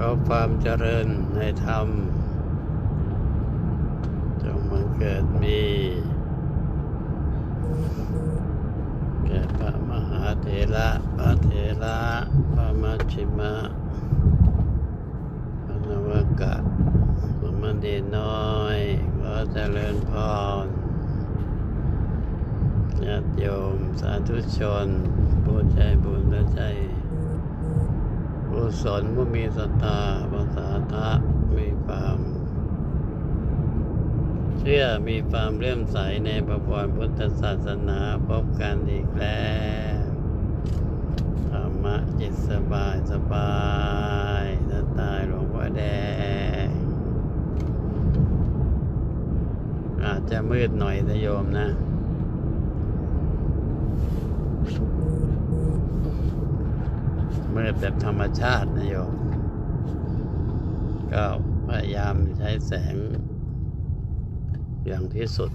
ขอความเจริญในธรรม จงมังเกิดมีแก่พระมหาเถระพระเถระพระมัชชิมะพระนวกะสมณเณรน้อยขอเจริญพรญาติโยมสาธุชนผู้ใจบุญและใจ กุศลผู้มีศรัทธาภาษาทะมีความเชื่อมีความเลื่อมใสในพระพรพุทธศาสนาพบกันอีกแล้วธรรมะจิตสบายสบายสไตล์หลวงพ่อแดง อาจจะมืดหน่อยนะโยมนะ มืดแบบธรรมชาตินะโยมก็พยายามใช้แสง อย่างที่สุด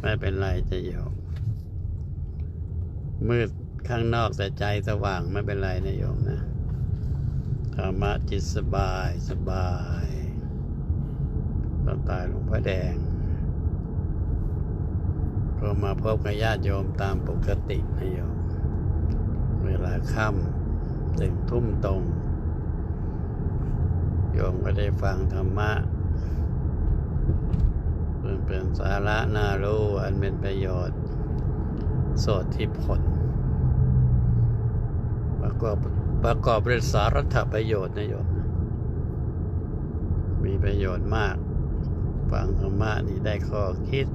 ไม่เป็นไรจะโยมมืดข้างนอกแต่ใจสว่างไม่เป็นไรนะโยมนะธรรมะจิตสบายสบายตอนตายหลวงพ่อแดง ก็มาพบกับญาติโยมตามปกตินะ ค่ำถึงทุ่มตรง โยมก็ได้ฟังธรรมะมันเป็นสาระน่ารู้อันเป็นประโยชน์สดที่ผล ประกอบประกอบด้วยสารัตประโยชน์นะโยมมีประโยชน์มาก ฟังธรรมะนี่ได้ข้อคิด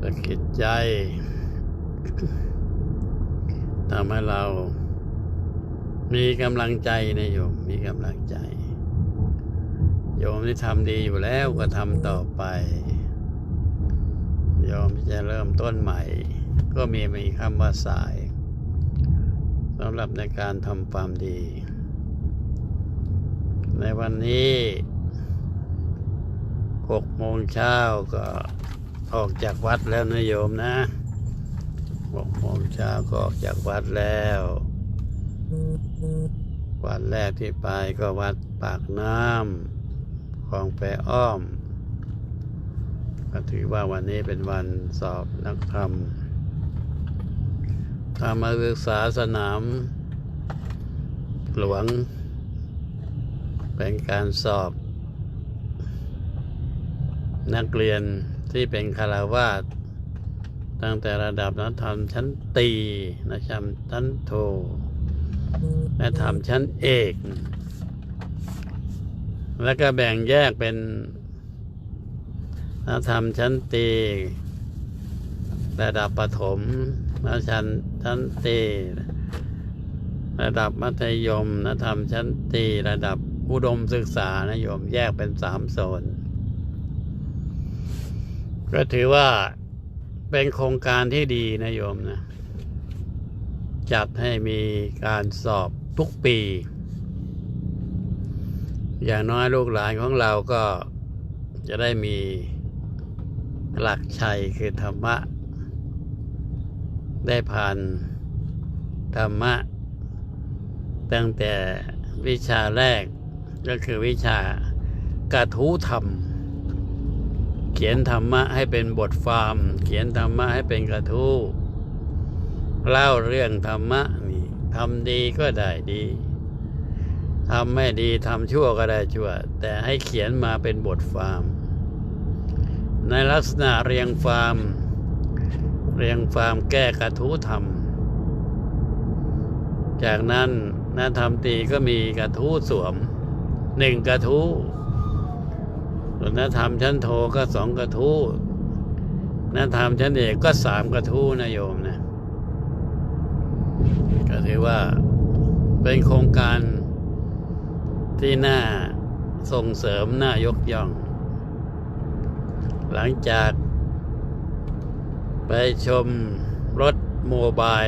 สะกิดใจ ทำให้เรา มีกำลังใจนะโยม มีกำลังใจ โยมที่ทำดีอยู่แล้วก็ทำต่อไป โยมที่จะเริ่มต้นใหม่ ก็มีมีคำว่าสายสำหรับในการทำความดี ในวันนี้หกโมงเช้าก็ออกจากวัดแล้วนะโยมนะ กโมงเช้าก็ออกจากวัดแล้ว วันแรกที่ไปก็วัดปากน้ำคลองแปอ้อม ก็ถือว่าวันนี้เป็นวันสอบนักธรรมธรรมศึกษาสนาม หลวง เป็นการสอบ นักเรียนที่เป็นคารวาส ตั้งแต่ระดับนักธรรมชั้นตีนักธรรมชั้นโทและทำชั้นเอก แล้วก็แบ่งแยกเป็นนักธรรมชั้นตีระดับประถมนักชั้นชั้นตีระดับมัธยมนักธรรมชั้นตีระดับอุดมศึกษานะโยมแยกเป็นสามโซน ก็ถือว่า เป็นโครงการที่ดีนะโยมนะ จัดให้มีการสอบทุกปี อย่างน้อยลูกหลานของเราก็จะได้มีหลักชัยคือธรรมะ ได้ผ่านธรรมะ ตั้งแต่วิชาแรกก็คือวิชากระทู้ธรรม เขียนธรรมะให้เป็นบทฟาร์ม เขียนธรรมะให้เป็นกระทู้เล่าเรื่องธรรมะนี่ทำดีก็ได้ดีทำไม่ดีทำชั่วก็ได้ชั่ว แต่ให้เขียนมาเป็นบทฟาร์ม ในลักษณะเรียงฟาร์ม เรียงฟาร์มแก้กระทู้ธรรม จากนั้นนักธรรมตีก็มีกระทู้สวมหนึ่งกระทู้ ส่วนนักธรรมชั้นโทก็สองกระทู้นักธรรมชั้นเอกก็สามกระทู้นะโยมนะ ก็ถือว่าเป็นโครงการที่น่าส่งเสริมน่ายกย่อง หลังจากไปชมรถโมบาย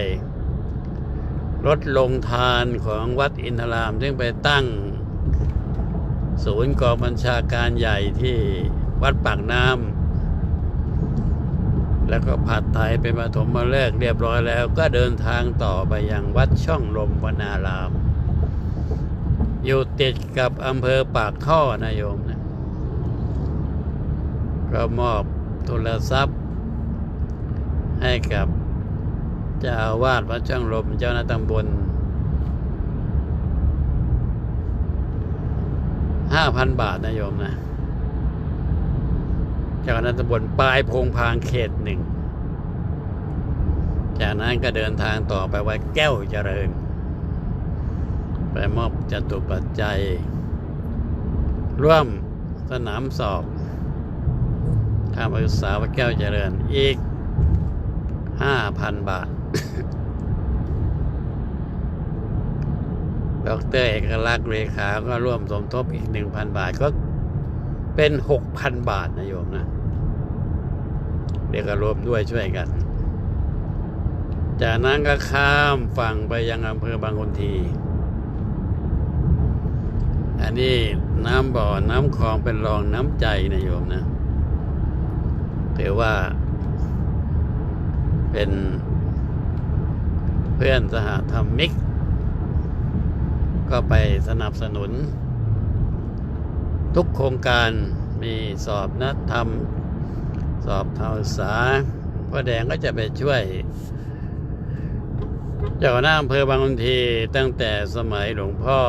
รถลงทานของวัดอินทราม ซึ่งไปตั้ง ศูนย์กองบัญชาการใหญ่ที่วัดปากน้ำแล้วก็ผัดไทยเป็นปฐมฤกษ์เรียบร้อยแล้ว ก็เดินทางต่อไปยังวัดช่องลมวนาราม อยู่ติดกับอำเภอปากท่อนะโยมนะก็มอบโทรัพท์ให้กับเจ้าอาวาสวัดช่องลมเจ้าหน้าตำบล ห้าพันบาทนะโยมนะเจ้าคณะตำบลปลายพงพางเขตหนึ่ง จากนั้นก็เดินทางต่อไปวัดแก้วเจริญ ไปมอบจตุปัจจัย ร่วมสนามสอบข้ามศึกษาวัดแก้วเจริญอีกห้าพันบาท ดรเอกลักษณ์เลขาก็ร่วมสมทบอีกหนึ่งพันบาทก็เป็นหกพันบาทนะโยมนะเรียกรวมด้วยช่วยกัน จากนั้นก็ข้ามฝั่งไปยังอำเภอบางคนที อันนี้น้ำบ่อน้ำคลองเป็นรองน้ำใจนะโยมนะถือว่า เป็นเพื่อนสหธรรมิก ก็ไปสนับสนุน ทุกโครงการมีสอบนัดทำสอบเท่าสาพ่อแดงก็จะไปช่วย เจ้าหน้าอำเภอบางคนทีตั้งแต่สมัยหลวงพ่อ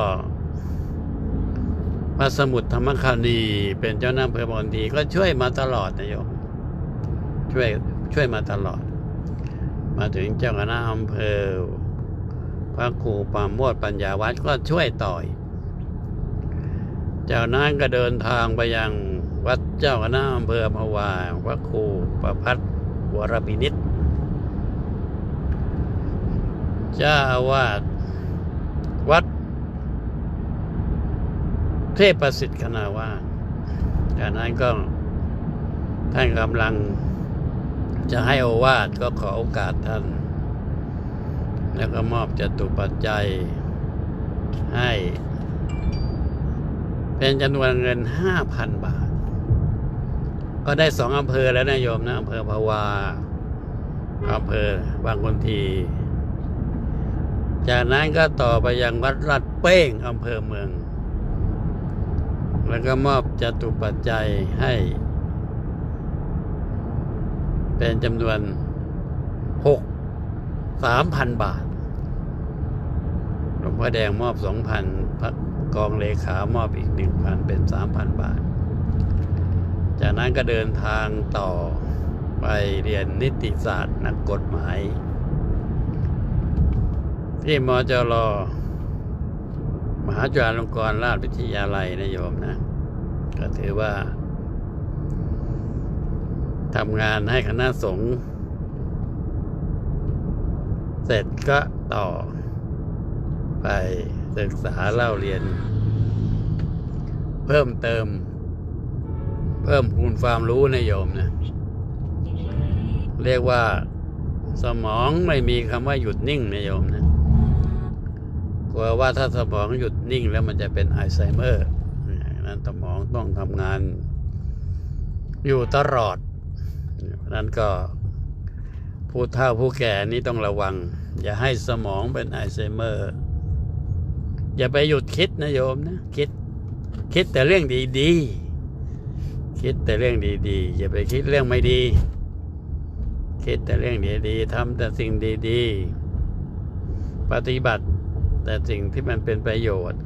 พระสมุทรธรรมคานีเป็นเจ้าหน้าอำเภอบางคนทีก็ช่วยมาตลอดนะโยมช่วยช่วยมาตลอด มาถึงเจ้าคณะอำเภอ ระครูปราโมดปัญญาวัดก็ช่วยต่อยจากนั้นก็เดินทางไปยังวัดเจ้าคณะอำเภอพะวาพระครูประพัฒวรบินิตเจ้าอาวาสวัด เทพประสิทธิ์คณาวาสจากนั้นก็ท่านกำลังจะให้อวาทก็ขอโอกาสท่าน แล้วก็มอบจตุปัจจัยให้ เป็นจำนวนเงินห้าพันบาท ก็ได้สองอำเภอแล้วนะโยมนะอำเภอภาวาอำเภอบางคนที จากนั้นก็ต่อไปยังวัดรัดเป้งอำเภอเมือง แล้วก็มอบจตุปัจจัยให้ เป็นจำนวนหกสามพันบาท วงพ่อแดงมอบสองพันพระกองเลขามอบอีกหนึ่งพันเป็นสามพันบาท จากนั้นก็เดินทางต่อไปเรียนนิติศาสตร์นักกฎหมาย ที่มจรมหาจุฬาลงกรณราชวิทยาลัยนะโยมนะ ก็ถือว่าทำงานให้คณะสงฆ์เสร็จก็ต่อ ไปศึกษาเล่าเรียน เพิ่มเติม เพิ่มพูนความรู้ในโยมนะเรียกว่าสมองไม่มีคำว่าหยุดนิ่งนะโยมนะกลัวว่าถ้าสมองหยุดนิ่งแล้วมันจะเป็นอัลไซเมอร์นั้นสมองต้องทำงานอยู่ตลอดนั้นก็ผู้เฒ่าผู้แก่นี่ต้องระวัง อย่าให้สมองเป็นอัลไซเมอร์ อย่าไปหยุดคิดนะโยมนะคิด คิดแต่เรื่องดีๆคิดแต่เรื่องดีๆอย่าไปคิดเรื่องไม่ดี คิดแต่เรื่องดีๆทำแต่สิ่งดีๆ ปฏิบัติแต่สิ่งที่มันเป็นประโยชน์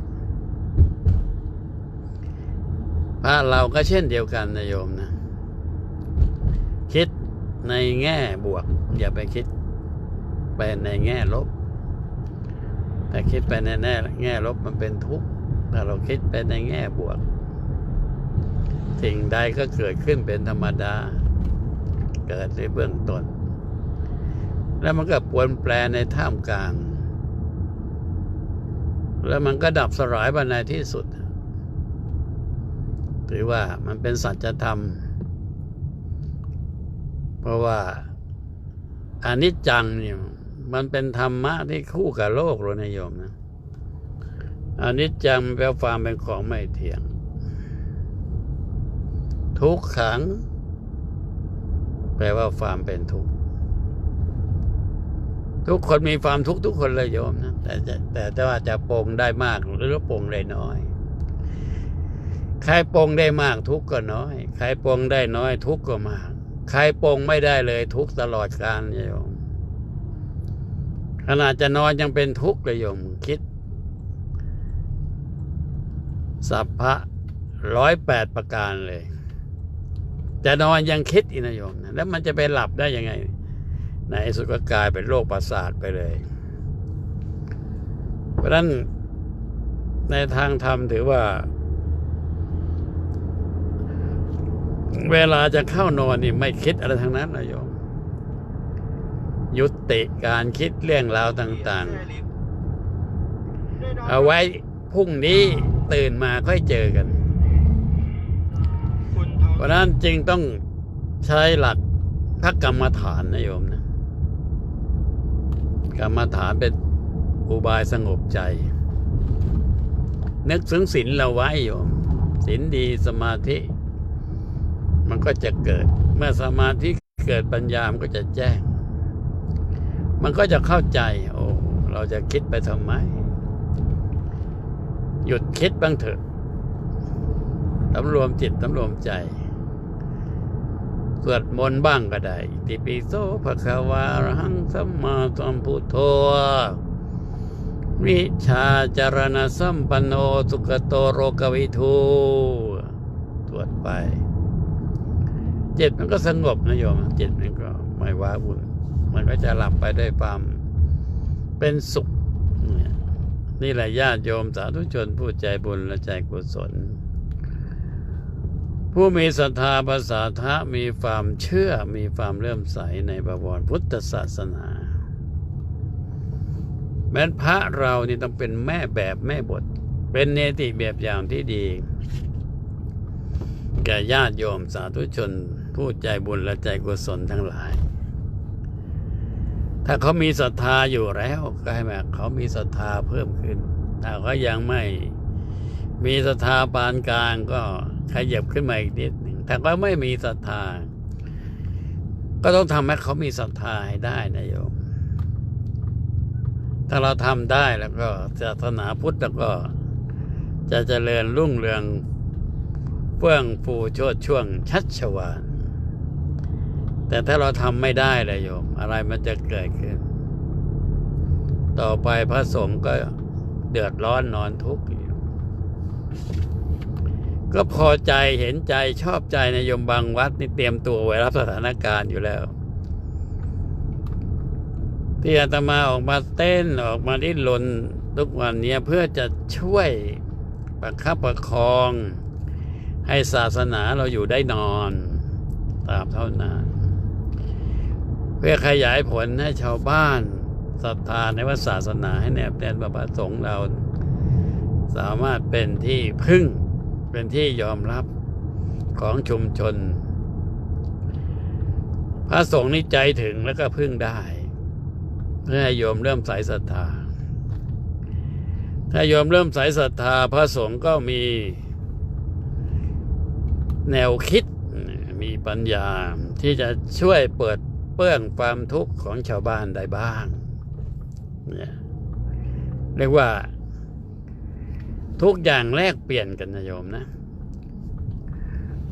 พระเราก็เช่นเดียวกันนะโยมนะ คิดในแง่บวก อย่าไปคิดไปในแง่ลบ แต่คิดไปในแง่แง่ลบมันเป็นทุกข์ถ้าเราคิดไปในแง่บวก สิ่งใดก็เกิดขึ้นเป็นธรรมดา เกิดในเบื้องต้น แล้วมันก็ปวนแปรในท่ามกลาง แล้วมันก็ดับสลายไปในที่สุดถือว่ามันเป็นสัจธรรม เพราะว่าอนิจจังเนี่ย มันเป็นธรรมะที่คู่กับโลกเลยนะโยมนะอันิจจังแปลความเป็นของไม่เที่ยง ทุกขัง แปลว่าความเป็นทุกข์ทุกคนมีความทุกข์ทุกคนเลยโยมนะแต่แต่แต่ว่าจะปรงได้มากหรือปรงได้น้อย ใครปรงได้มากทุกข์ก็น้อย ใครปรงได้น้อย ทุกข์ก็มาก ใครปรงไม่ได้เลย ทุกตลอดกาลโยม ขนาดจะนอนยังเป็นทุกข์เลยโยมคิด สัพพะร้อยแปดประการเลย จะนอนยังคิดอีกนโยมแล้วมันจะไปหลับได้ยังไง ในสุดก็กลายเป็นโรคประสาทไปเลย เพราะนั้นในทางธรรมถือว่า เวลาจะเข้านอนนี่ไม่คิดอะไรทั้งนั้นนะโยม ยุติการคิดเรื่องราวต่างๆ เอาไว้พรุ่งนี้ตื่นมาค่อยเจอกัน เพราะนั้นจึงต้องใช้หลักพระกรรมฐานนะโยมนะ กรรมฐานเป็นอุบายสงบใจ นึกถึงศีลเราไว้โยมศีลดีสมาธิ มันก็จะเกิด เมื่อสมาธิเกิดปัญญา มันก็จะแจ้ง มันก็จะเข้าใจ โอ้เราจะคิดไปทำไม หยุดคิดบ้างเถอะสำรวมจิตสำรวมใจสวดมนต์บ้างก็ได้ ติปิโสภะคะวาระหังสัมมาสัมพุทโธวิชาจารณสัมปันโนสุขโตโรกวิทูสวดไปจิตมันก็สงบนะโยมจิตมันก็ไม่ว้าวุ่น มันก็จะหลับไปด้วยความเป็นสุข นี่แหละญาติโยมสาธุชนผู้ใจบุญและใจกุศล ผู้มีศรัทธาภาษาทะมีความเชื่อมีความเลื่อมใสในบวรพุทธศาสนา แม้นพระเรานี่ต้องเป็นแม่แบบแม่บท เป็นเนติแบบอย่างที่ดีแก่ญาติโยมสาธุชนผู้ใจบุญและใจกุศลทั้งหลาย ถ้าเขามีศรัทธาอยู่แล้วก็ให้แบบเขามีศรัทธาเพิ่มขึ้น ถ้าเขายังไม่มีศรัทธาปานกลางก็ขยับขึ้นมาอีกนิดหนึ่งถ้าเขาไม่มีศรัทธา ก็ต้องทำให้เขามีศรัทธาให้ได้นะโยม ถ้าเราทำได้แล้วก็ศาสนาพุทธแล้วก็ จะเจริญรุ่งเรืองเฟื่องฟูโชดช่วงชัดชวาน แต่ถ้าเราทำไม่ได้เลยโยม อะไรมันจะเกิดขึ้น ต่อไปพระสงฆ์ก็เดือดร้อนนอนทุกข์ก็พอใจเห็นใจชอบใจในโยมบางวัดนี่เตรียมตัวไว้รับสถานการณ์อยู่แล้ว ที่อาตมาออกมาเต้นออกมาดิ้นรนทุกวันนี้เพื่อจะช่วยประคับประคอง ให้ศาสนาเราอยู่ได้นอน ตามเท่านาน พื่อขยายผลให้ชาวบ้านศรัทธาในว่าศาสนาให้แนบแน่นประสงค์เรา สามารถเป็นที่พึ่งเป็นที่ยอมรับของชุมชน พระสงฆ์นี่ใจถึงแล้วก็พึ่งได้ เพื่อให้โยมเริ่มใส่ศรัทธา ถ้าโยมเริ่มใส่ศรัทธา พระสงฆ์ก็มีแนวคิดมีปัญญาที่จะช่วยเปิด เปื้องความทุกข์ของชาวบ้านได้บ้างเนี่ยเรียกว่า ทุกอย่างแลกเปลี่ยนกันนะโยมนะ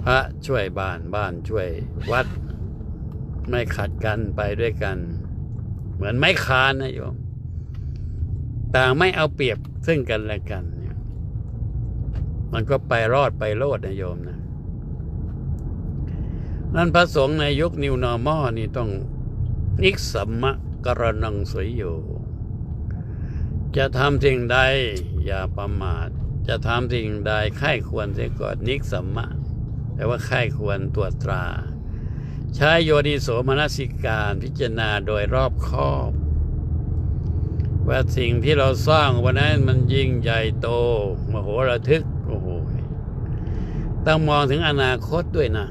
พระช่วยบ้านบ้านช่วยวัด ไม่ขัดกันไปด้วยกัน เหมือนไม้คานนะโยม ต่างไม่เอาเปรียบซึ่งกันและกันเนี่ยมันก็ไปรอดไปโลดนะโยมนะ นั่นพระสงฆ์ในยุคนิวนอร์มอนี่ต้องนิกสัมมะกรณังสวยอยู่ จะทำสิ่งใดอย่าประมาท จะทำสิ่งใดไข้ควรเสียก่อนนิกสัมมะแปลว่าไข้ควรตรวจตรา ใช้โยนิโสมนสิการพิจารณาโดยรอบคอบ ว่าสิ่งที่เราสร้างวันนั้นมันยิ่งใหญ่โตมโหระทึกโอ้โหต้องมองถึงอนาคตด้วยนะ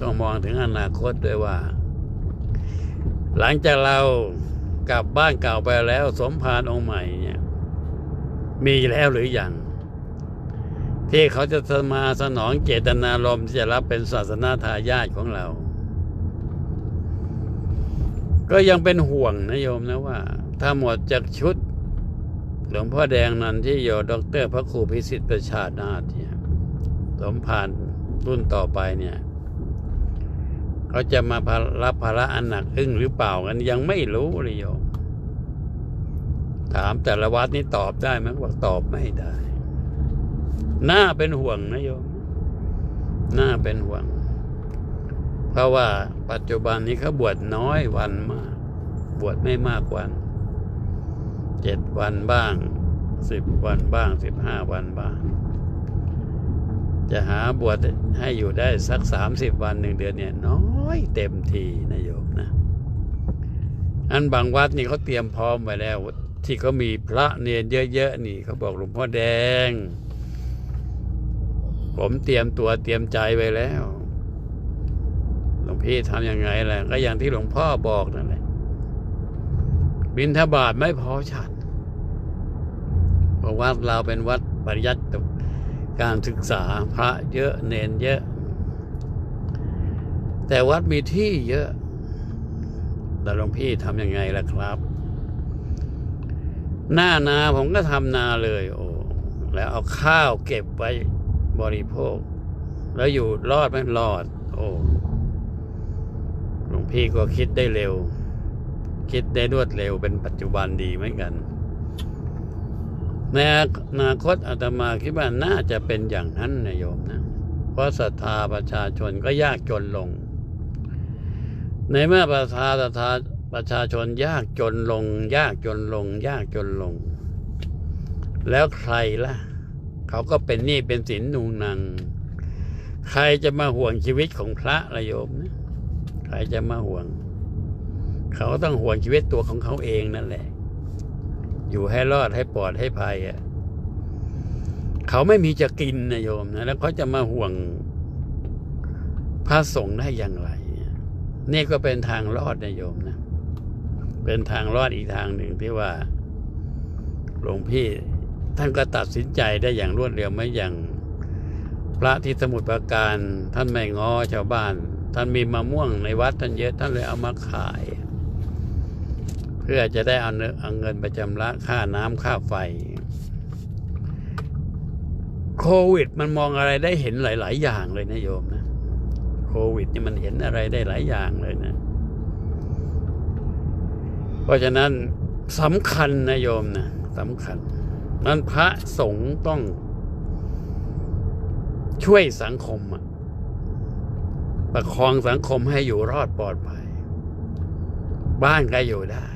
ต้องมองถึงอนาคตด้วยว่า หลังจากเรากลับบ้านเก่าไปแล้ว สมภารองค์ใหม่เนี่ย มีแล้วหรืออยังที่เขาจะมาสนองเจตนารมณ์ที่จะรับเป็นศาสนาทายาทของเรา ก็ยังเป็นห่วงนะโยมนะว่า ถ้าหมดจากชุด หลวงพ่อแดงนันที่โยดอกเตอร์พระครูพิสิทธิ์ประชานาถเนี่ยสมภารรุ่นต่อไปเนี่ย เขาจะมารับภาระอันหนักอึ้งหรือเปล่ากันยังไม่รู้เลยโยมถามแต่ละวัดนี่ตอบได้ไหมบอกตอบไม่ได้น่าเป็นห่วงนะโยมน่าเป็นห่วง เพราะว่าปัจจุบันนี้เขาบวชน้อยวันมาก บวชไม่มากวันเจ็ดวันบ้างสิบวันบ้างสิบห้าวันบ้าง จะหาบวชให้อยู่ได้สักสามสิบวันหนึ่งเดือนเนี่ย น้อยเต็มทีนะโยมนะ อันบางวัดนี่เขาเตรียมพร้อมไว้แล้ว ที่เขามีพระเนรเยอะๆนี่เขาบอกหลวงพ่อแดง ผมเตรียมตัวเตรียมใจไว้แล้ว หลวงพี่ทำยังไงล่ะก็อย่างที่หลวงพ่อบอกนั่นแหละบินทบาทไม่พอฉันเพราะวัดเราเป็นวัดปริยัติ การศึกษาพระเยอะเนนเยอะ แต่วัดมีที่เยอะแต่หลวงพี่ทำยังไงล่ะครับ หน้านาผมก็ทำนาเลย โอ้แล้วเอาข้าวเก็บไว้บริโภค แล้วอยู่รอดไหมรอด โอ้หลวงพี่ก็คิดได้เร็ว คิดได้รวดเร็วเป็นปัจจุบันดีเหมือนกัน ในอนาคตอาตมาคิดว่าน่าจะเป็นอย่างนั้นนะโยมนะ เพราะศรัทธาประชาชนก็ยากจนลง ในเมื่อประชาศรัทธาประชาชนยากจนลง ยากจนลง ยากจนลง แล้วใครล่ะ เขาก็เป็นหนี้เป็นสินนูนัง ใครจะมาห่วงชีวิตของพระละโยมนะใครจะมาห่วง เขาต้องห่วงชีวิตตัวของเขาเองนั่นแหละ อยู่ให้รอดให้ปลอดให้ภัยอะเขาไม่มีจะกินนะโยมนะแล้วเขาจะมาห่วงพระสงฆ์ได้อย่างไรนี่ก็เป็นทางรอดนะโยมนะ เป็นทางรอดอีกทางหนึ่งที่ว่าหลวงพี่ท่านก็ตัดสินใจได้อย่างรวดเร็วไม่อย่างพระที่สมุทรปราการ ท่านไม่ง้อชาวบ้าน ท่านมีมะม่วงในวัดท่านเยอะท่านเลยเอามาขาย เพื่อจะได้เอาเอาเงินไปชำระค่าน้ำค่าไฟ โควิด มันมองอะไรได้เห็นหลาย ๆ อย่างเลยนะโยมนะโควิดนี่มันเห็นอะไรได้หลายอย่างเลยนะ เพราะฉะนั้นสำคัญนะโยมนะสำคัญนั้นพระสงฆ์ต้องช่วยสังคมอะประคองสังคมให้อยู่รอดปลอดภัย บ้านก็อยู่ได้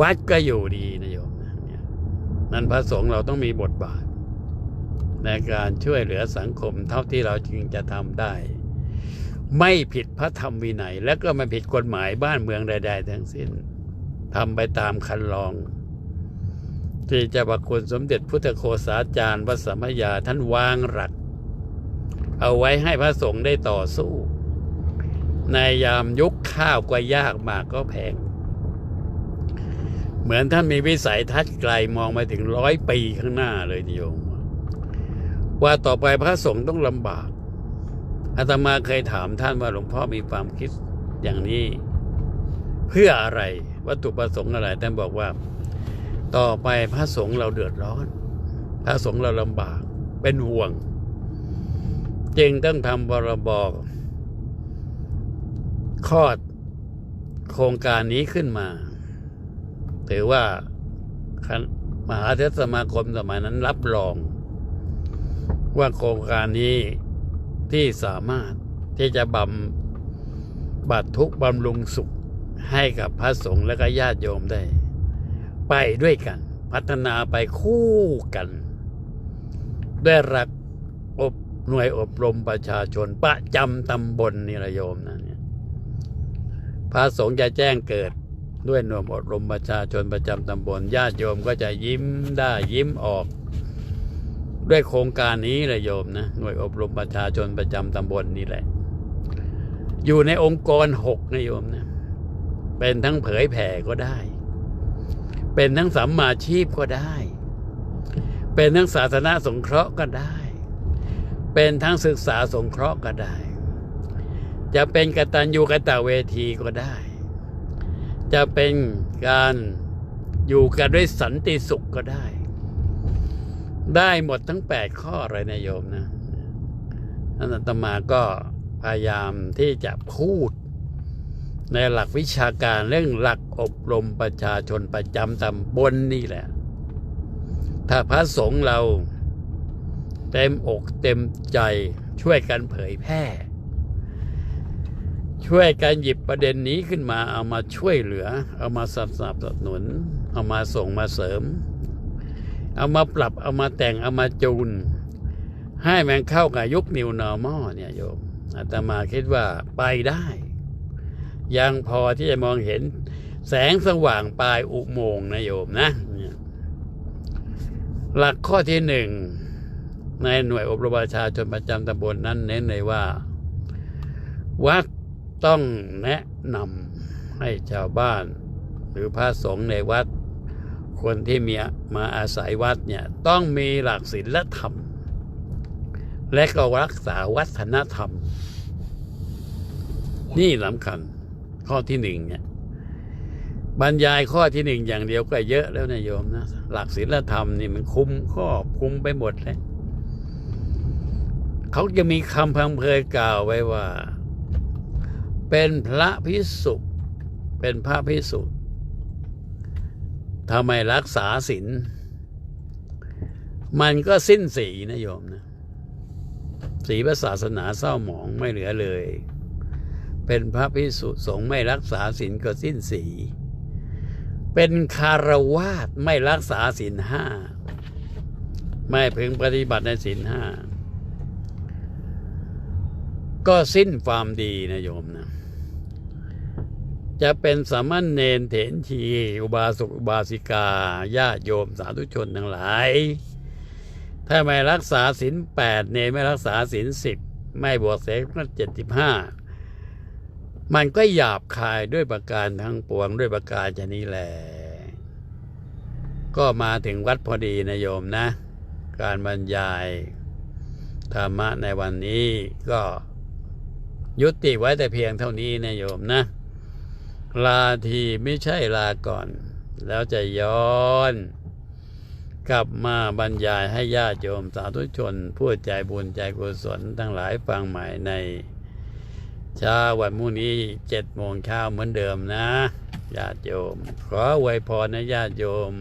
วัดก็อยู่ดีนะโยมนั้นพระสงฆ์เราต้องมีบทบาท ในการช่วยเหลือสังคมเท่าที่เราจึงจะทำได้ ไม่ผิดพระธรรมวินัย และก็ไม่ผิดกฎหมายบ้านเมืองใด ๆ ทั้งสิ้นทำไปตามคันลองที่จะประคุณสมเด็จพุทธโฆษาจารย์วัดสมมยาท่านวางหลัก เอาไว้ให้พระสงฆ์ได้ต่อสู้ ในยามยุคข้าวก็ยากมากก็แพง เหมือนท่านมีวิสัยทัศน์ไกลมองมาถึงร้อยปีข้างหน้าเลยนิโยมว่าต่อไปพระสงฆ์ต้องลำบากอาตมาเคยถามท่านว่าหลวงพ่อมีความคิดอย่างนี้ เพื่ออะไรวัตถุประสงค์อะไรท่านบอกว่า ต่อไปพระสงฆ์เราเดือดร้อน พระสงฆ์เราลำบาก เป็นห่วง จึงต้องทำบรบคลอดโครงการนี้ขึ้นมา ถือว่ามหาเทศสมาคมสมัยนั้นรับรอง ว่าโครงการนี้ที่สามารถที่จะบำบัดทุกบำรุงสุขให้กับพระสงฆ์และก็ญาติโยมได้ ไปด้วยกัน พัฒนาไปคู่กัน ด้วยรักอบหน่วยอบรมประชาชนประจำตำบลนิรโยมนะเนี่ยพระสงฆ์จะแจ้งเกิด ด้วยหน่วยอบรมประชาชนประจำตำบลญาติโยมก็จะยิ้มได้ยิ้มออก ด้วยโครงการนี้แหละโยมนะหน่วยอบรมประชาชนประจำตำบลนี่แหละ อยู่ในองค์กรหกนะโยมนะเป็นทั้งเผยแผ่ก็ได้ เป็นทั้งสัมมาชีพก็ได้ เป็นทั้งศาสนาสงเคราะห์ก็ได้ เป็นทั้งศึกษาสงเคราะห์ก็ได้ จะเป็นกตัญญูกตเวทีก็ได้ จะเป็นการอยู่กันด้วยสันติสุขก็ได้ ได้หมดทั้งแปดข้อเลยนะโยมนะอาตมาก็พยายามที่จะพูด ในหลักวิชาการเรื่องหลักอบรมประชาชนประจำตำบลนนี่แหละ ถ้าพระสงฆ์เราเต็มอกเต็มใจช่วยกันเผยแพร่ ช่วยกันหยิบประเด็นนี้ขึ้นมาเอามาช่วยเหลือ เอามาสนับสนุน เอามาส่งมาเสริม เอามาปรับเอามาแต่งเอามาจูน ให้มันเข้ากับยุค New Normal เนี่ยโยมอาตมาคิดว่าไปได้ ยังพอที่จะมองเห็นแสงสว่างปลายอุโมงค์นะโยมนะเนี่ยหลักข้อที่หนึ่งในหน่วยอบรมประชาชนประจำตำบลนั้นเน้นเลยว่า วัด ต้องแนะนำให้ชาวบ้าน หรือพระสงฆ์ในวัด คนที่มีมาอาศัยวัดเนี่ยต้องมีหลักศีลธรรม และก็รักษาวัฒนธรรม นี่สำคัญข้อที่หนึ่งเนี่ยบรรยายข้อที่หนึ่งอย่างเดียวก็เยอะแล้วนะโยมนะหลักศีลธรรมนี่มันคุมครอคุมไปหมดเลยเขาจะมีคำพังเพยกล่าวไว้ว่า เป็นพระพิสุเป็นพระพิสุทำไมรักษาศีลมันก็สิ้นสีนะโยมนะสีพระศาสนาเศร้าหมองไม่เหลือเลย เป็นพระพิสุสงฆ์ไม่รักษาศีลก็สิ้นสีเป็นคารวาสไม่รักษาศีลห้าไม่พึงปฏิบัติในศีลห้าก็สิ้นความดีนะโยมนะ จะเป็นสามณเณรเถนทีอุบาสกอุบาสิกาญาติโยมสาธุชนทั้งหลาย ถ้าไม่รักษาศีลแปดเนไม่รักษาศีลสิบไม่บวชเสกเจ็ดสิบห้ามันก็หยาบคายด้วยประการทั้งปวงด้วยประการชนี้แหละก็มาถึงวัดพอดีนะโยมนะ การบรรยายธรรมะในวันนี้ก็ยุติไว้แต่เพียงเท่านี้นะโยมนะ ลาทีไม่ใช่ลาก่อน แล้วจะย้อน กลับมาบรรยายให้ญาติโยมสาธุชน ผู้ใจบุญใจกุศลทั้งหลายฟังใหม่ในเช้าวันพรุ่งนี้เจ็ดโมงเช้าเหมือนเดิมนะญาติโยม ขออวยพรนะญาติโยม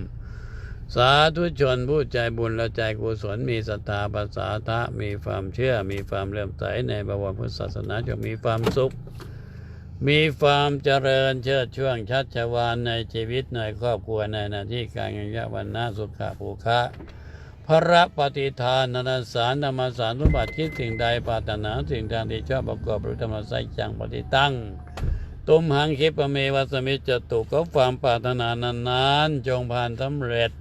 สาธุชนผู้ใจบุญและใจกุศลมีศรัทธาภาษาทะมีความเชื่อมีความเลื่อมใสในบวรพุทธศาสนาจะมีความสุข มีความเจริญเชิดช่วงชัดชวานในชีวิตในครอบครัวในหน้าที่การงานยะวันนาสุขะภูคะพระปฏิทานนานาสารธรรมสารสมบัติคิดสิ่งใดปรารถนาสิ่งทางที่ชอบประกอบหรือธรรมไสจังปฏิตั้ง ตุมหังคิปเมวัสมิจตุก็ความปรารถนานานจงผ่านสำเร็จ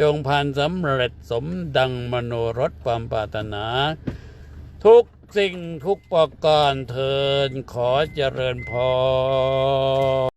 จงผ่านสำเร็จสมดังมโนรสความปรารถนา ทุก สิ่งทุกประการเทินขอเจริญพร